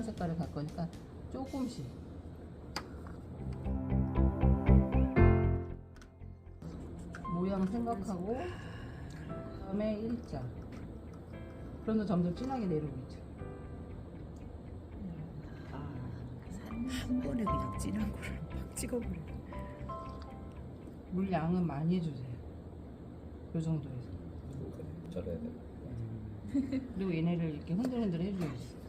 연한 색깔을 갈 거니까 조금씩. 모양 생각하고 그다음에 일자. 그러면 점점 진하게 내려오고 있죠. 한 번에 그냥 진한 거를 막 찍어버려. 물 양은 많이 해주세요. 이 정도에서. 저래야 돼. 그리고 얘네를 이렇게 흔들흔들 해줘야지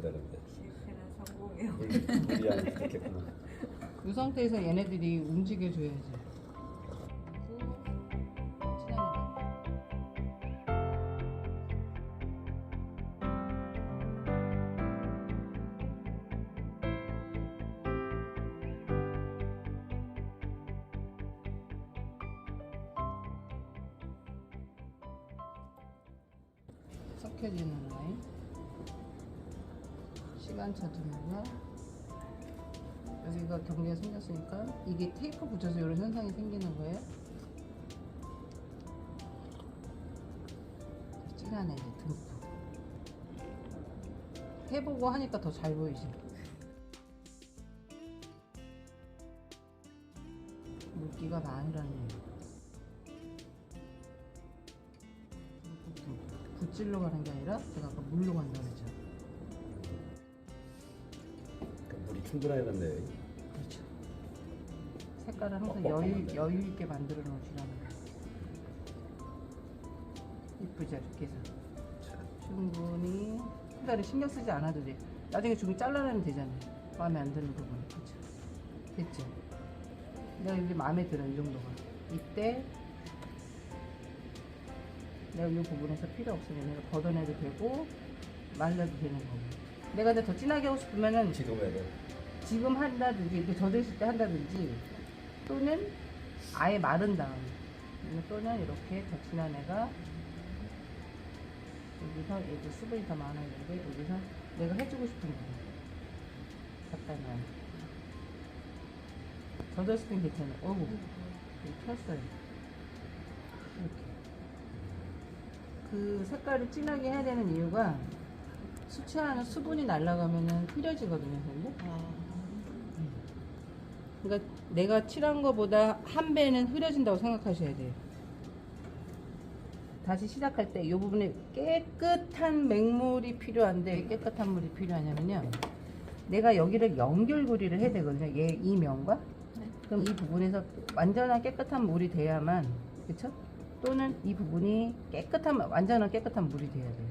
되는데. 실패는 성공이에요. 물, 물이 안 좋겠구나. 이 상태에서 얘네들이 움직여줘야지 섞여지는 시간차 두는가 여기가 경계가 생겼으니까 이게 테이프 붙여서 이런 현상이 생기는 거예요. 진하네 이제 듬뿍 해보고 하니까 더 잘 보이지. 물기가 많으라는 얘기 붓질로 가는 게 아니라 제가 아까 물로 간다 그랬죠 충분해야겠네. 그렇죠. 색깔을 항상 여유, 돼. 여유 있게 만들어 놓으시라는 거예요. 이쁘죠, 이렇게 해서. 충분히 색깔을 신경 쓰지 않아도 돼. 나중에 좀 잘라내면 되잖아요. 마음에 안 드는 부분. 그렇죠. 됐죠. 내가 이게 마음에 들어, 이 정도가. 이때 내가 이 부분에서 필요 없으면 내가 걷어내도 되고 말려도 되는 거고. 내가 근데 더 진하게 하고 싶으면은 지금 해야 돼. 지금 한다든지 이렇게 젖어 있을 때 한다든지 또는 아예 마른 다음 또는 이렇게 더 진한 애가 여기서 얘도 수분이 더 많아야 되는데 여기서 내가 해주고 싶은 거. 놔요 젖었을 땐 괜찮아. 여기 폈어요. 이렇게. 그 색깔을 진하게 해야 되는 이유가 수채화는 수분이 날아가면은 흐려지거든요 선생님 그러니까 내가 칠한 거보다 한 배는 흐려진다고 생각하셔야 돼요. 다시 시작할 때 이 부분에 깨끗한 맹물이 필요한데 왜 깨끗한 물이 필요하냐면요. 내가 여기를 연결고리를 해야 되거든요. 얘 이 면과. 그럼 이 부분에서 완전한 깨끗한 물이 돼야만 그쵸? 또는 이 부분이 깨끗한 완전한 깨끗한 물이 돼야 돼요.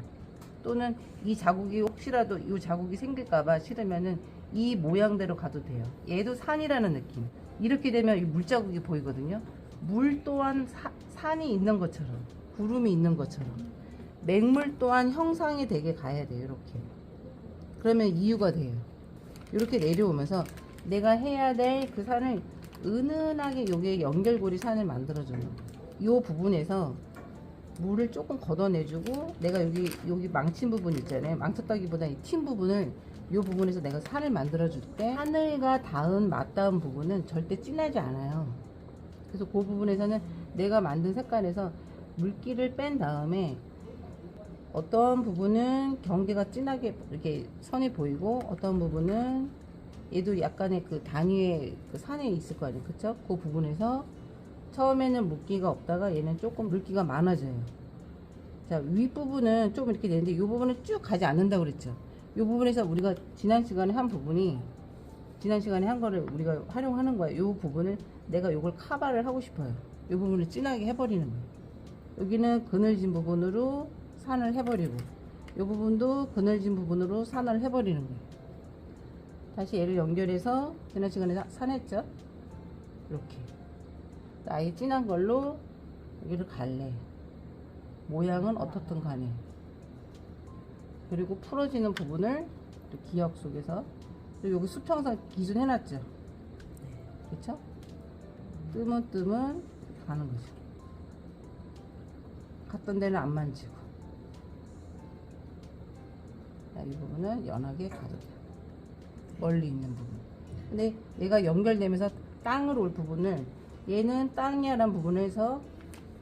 또는 이 자국이 혹시라도 이 자국이 생길까봐 싫으면은 이 모양대로 가도 돼요. 얘도 산이라는 느낌. 이렇게 되면 이 물자국이 보이거든요. 물 또한 사- 산이 있는 것처럼, 구름이 있는 것처럼. 맹물 또한 형상이 되게 가야 돼요. 이렇게. 그러면 이유가 돼요. 이렇게 내려오면서 내가 해야 될 그 산을 은은하게 여기에 연결고리 산을 만들어주는 이 부분에서 물을 조금 걷어내주고 내가 여기 여기 망친 부분 있잖아요. 망쳤다기보다 이 튄 부분을 이 부분에서 내가 산을 만들어 줄 때 하늘과 닿은 맞닿은 부분은 절대 진하지 않아요. 그래서 그 부분에서는 내가 만든 색깔에서 물기를 뺀 다음에 어떤 부분은 경계가 진하게 이렇게 선이 보이고 어떤 부분은 얘도 약간의 그 단위의 그 산에 있을 거 아니에요. 그쵸? 그 부분에서 처음에는 물기가 없다가 얘는 조금 물기가 많아져요. 자, 윗부분은 좀 이렇게 되는데 이 부분은 쭉 가지 않는다고 그랬죠. 이 부분에서 우리가 지난 시간에 한 부분이 지난 시간에 한 거를 우리가 활용하는 거예요. 이 부분을 내가 이걸 카바를 하고 싶어요. 이 부분을 진하게 해버리는 거예요. 여기는 그늘진 부분으로 산을 해버리고 이 부분도 그늘진 부분으로 산을 해버리는 거예요. 다시 얘를 연결해서 지난 시간에 산했죠. 이렇게. 아예 진한 걸로 여기를 갈래. 모양은 어떻든 간에. 그리고 풀어지는 부분을 또 기억 속에서 여기 수평선 기준 해놨죠. 그쵸? 뜸은 뜸은 가는 거죠. 갔던 데는 안 만지고. 자, 이 부분은 연하게 돼요. 멀리 있는 부분. 근데 얘가 연결되면서 땅으로 올 부분을 얘는 땅이야라는 부분에서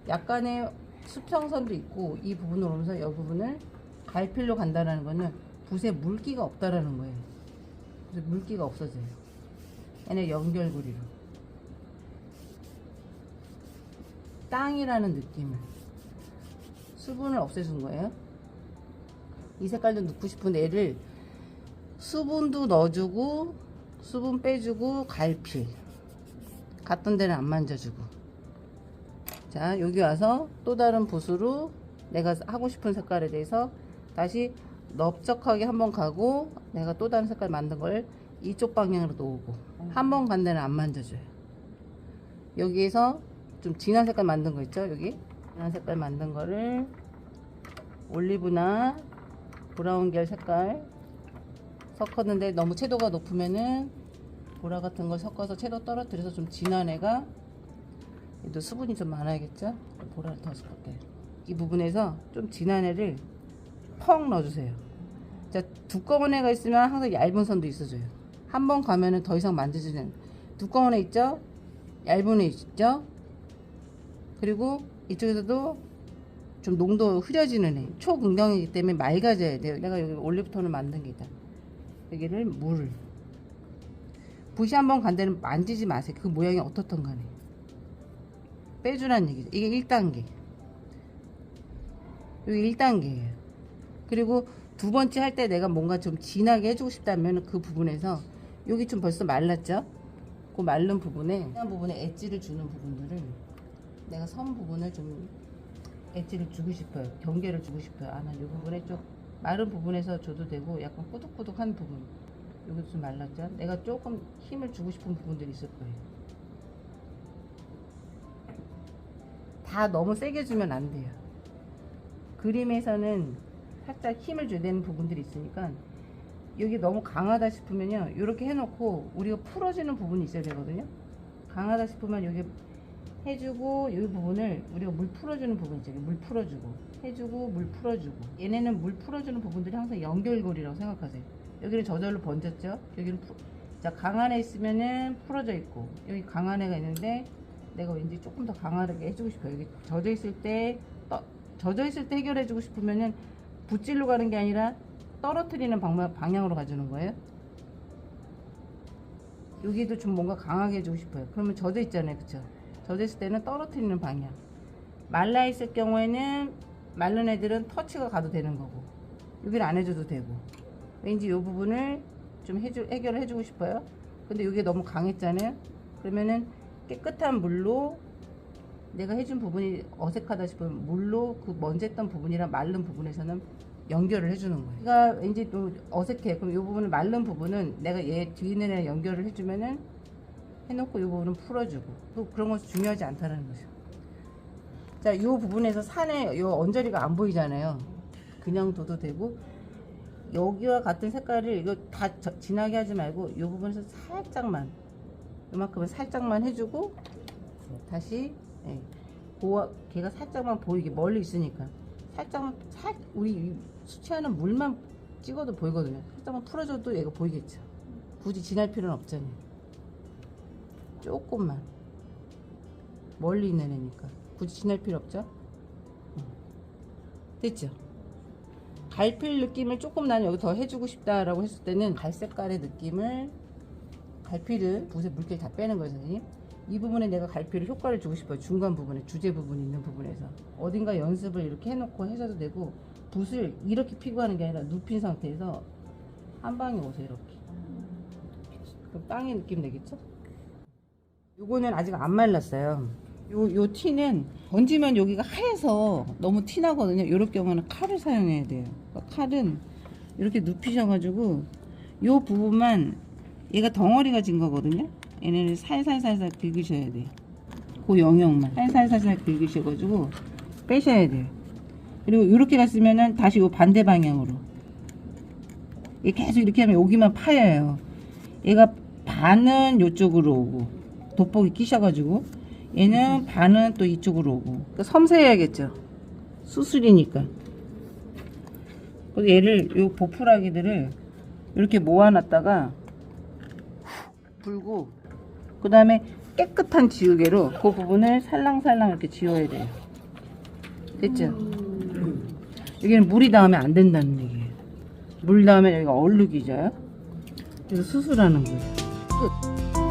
약간의 수평선도 있고 이 부분으로 오면서 이 부분을 갈필로 간다라는 거는 붓에 물기가 없다라는 거예요. 그래서 물기가 없어져요. 얘네 연결고리로. 땅이라는 느낌을. 수분을 없애준 거예요. 이 색깔도 넣고 싶은 애를 수분도 넣어주고 수분 빼주고 갈필 갔던 데는 안 만져주고. 자 여기 와서 또 다른 붓으로 내가 하고 싶은 색깔에 대해서 다시 넓적하게 한번 가고 내가 또 다른 색깔 만든 걸 이쪽 방향으로 놓고 한 번 간 데는 안 만져줘요. 여기에서 좀 진한 색깔 만든 거 있죠? 여기? 진한 색깔 만든 거를 올리브나 브라운 계열 색깔 섞었는데 너무 채도가 높으면은 보라 같은 걸 섞어서 채도 떨어뜨려서 좀 진한 애가 얘도 수분이 좀 많아야겠죠? 보라를 더 섞을게요. 이 부분에서 좀 진한 애를 펑 넣어주세요. 자, 두꺼운 애가 있으면 항상 얇은 선도 있어줘요. 한 번 가면은 더 이상 만져지는 두꺼운 애 있죠? 얇은 애 있죠? 그리고 이쪽에서도 좀 농도 흐려지는 애 초긍정이기 때문에 맑아져야 돼요. 내가 여기 올리브톤을 만든 게 있다. 여기를 물 붓이 한번 간 데는 만지지 마세요. 그 모양이 어떻든 간에 빼주란 얘기죠. 이게 1단계 여기 1단계예요. 그리고 두 번째 할 때 내가 뭔가 좀 진하게 해주고 싶다면 그 부분에서 여기 좀 벌써 말랐죠? 그 마른 부분에 한 부분에 엣지를 주는 부분들을 내가 선 부분을 좀 엣지를 주고 싶어요. 경계를 주고 싶어요. 아, 난이 부분에 좀 마른 부분에서 줘도 되고 약간 꾸덕꾸덕한 부분. 여기도 좀 말랐죠? 내가 조금 힘을 주고 싶은 부분들이 있을 거예요. 다 너무 세게 주면 안 돼요. 그림에서는 살짝 힘을 줘야 되는 부분들이 있으니까 여기 너무 강하다 싶으면요. 이렇게 해놓고 우리가 풀어지는 부분이 있어야 되거든요. 강하다 싶으면 여기 해주고 이 부분을 우리가 물 풀어주는 부분 있죠. 물 풀어주고 해주고 물 풀어주고 얘네는 물 풀어주는 부분들이 항상 연결고리라고 생각하세요. 여기는 저절로 번졌죠. 여기는 푸, 자애 있으면은 풀어져 있고 여기 강한 애가 있는데 내가 왠지 조금 더 강하게 해주고 싶어요. 여기 젖어 있을 때 떠, 젖어 있을 때 해결해 주고 싶으면은 붓질로 가는 게 아니라 떨어뜨리는 방향, 방향으로 가주는 거예요. 여기도 좀 뭔가 강하게 해주고 싶어요. 그러면 젖어 있잖아요, 그쵸? 젖어 있을 때는 떨어뜨리는 방향. 말라 있을 경우에는 마른 애들은 터치가 가도 되는 거고 여기를 안 해줘도 되고 왠지 이 부분을 좀 해주, 해결을 해주고 싶어요. 근데 이게 너무 강했잖아요. 그러면은 깨끗한 물로 내가 해준 부분이 어색하다 싶으면 물로 그 먼저 했던 부분이랑 마른 부분에서는 연결을 해주는 거예요. 그러니까 왠지 또 어색해. 그럼 이 부분은 마른 부분은 내가 얘 뒤에 있는 애랑 연결을 해주면은 해놓고 이 부분은 풀어주고 또 그런 것이 중요하지 않다는 거죠. 자, 이 부분에서 산에 이 언저리가 안 보이잖아요. 그냥 둬도 되고 여기와 같은 색깔을 이거 다 저- 진하게 하지 말고 이 부분에서 살짝만 이만큼은 살짝만 해주고 다시 예, 보아, 걔가 살짝만 보이게 멀리 있으니까 살짝만 살 우리 이 수치하는 물만 찍어도 보이거든요. 살짝만 풀어줘도 얘가 보이겠죠. 굳이 진할 필요는 없잖아요. 조금만 멀리 있는 애니까 굳이 진할 필요 없죠. 응. 됐죠. 갈필 느낌을 조금 나는 여기 더 해주고 싶다라고 했을 때는 갈색깔의 느낌을 갈필을 붓에 물기를 다 빼는 거예요 선생님. 이 부분에 내가 갈필을 효과를 주고 싶어요 중간 부분에 주제 부분이 있는 부분에서. 어딘가 연습을 이렇게 해놓고 해줘도 되고 붓을 이렇게 피고 하는 게 아니라 눕힌 상태에서 한 방에 오세요 이렇게. 그럼 땅의 느낌 내겠죠? 요거는 아직 안 말랐어요 요, 요 티는 던지면 여기가 하얘서 너무 티나거든요. 이럴 경우는 칼을 사용해야 돼요. 그러니까 칼은 이렇게 눕히셔가지고 요 부분만 얘가 덩어리가 진 거거든요. 얘네를 살살살살 긁으셔야 돼요. 그 영역만 살살살살 긁으셔가지고 빼셔야 돼요. 그리고 이렇게 갔으면은 다시 요 반대 방향으로 얘 계속 이렇게 하면 여기만 파여요. 얘가 반은 요쪽으로 오고 돋보기 끼셔가지고 얘는 반은 또 이쪽으로 오고 그러니까 섬세해야겠죠 수술이니까 그래서 얘를 요 보풀아기들을 이렇게 모아놨다가 불고 그 다음에 깨끗한 지우개로 그 부분을 살랑살랑 이렇게 지워야 돼요 됐죠 여기는 물이 닿으면 안 된다는 얘기예요. 물 닿으면 여기가 얼룩이져요. 그래서 수술하는 거예요. 끝.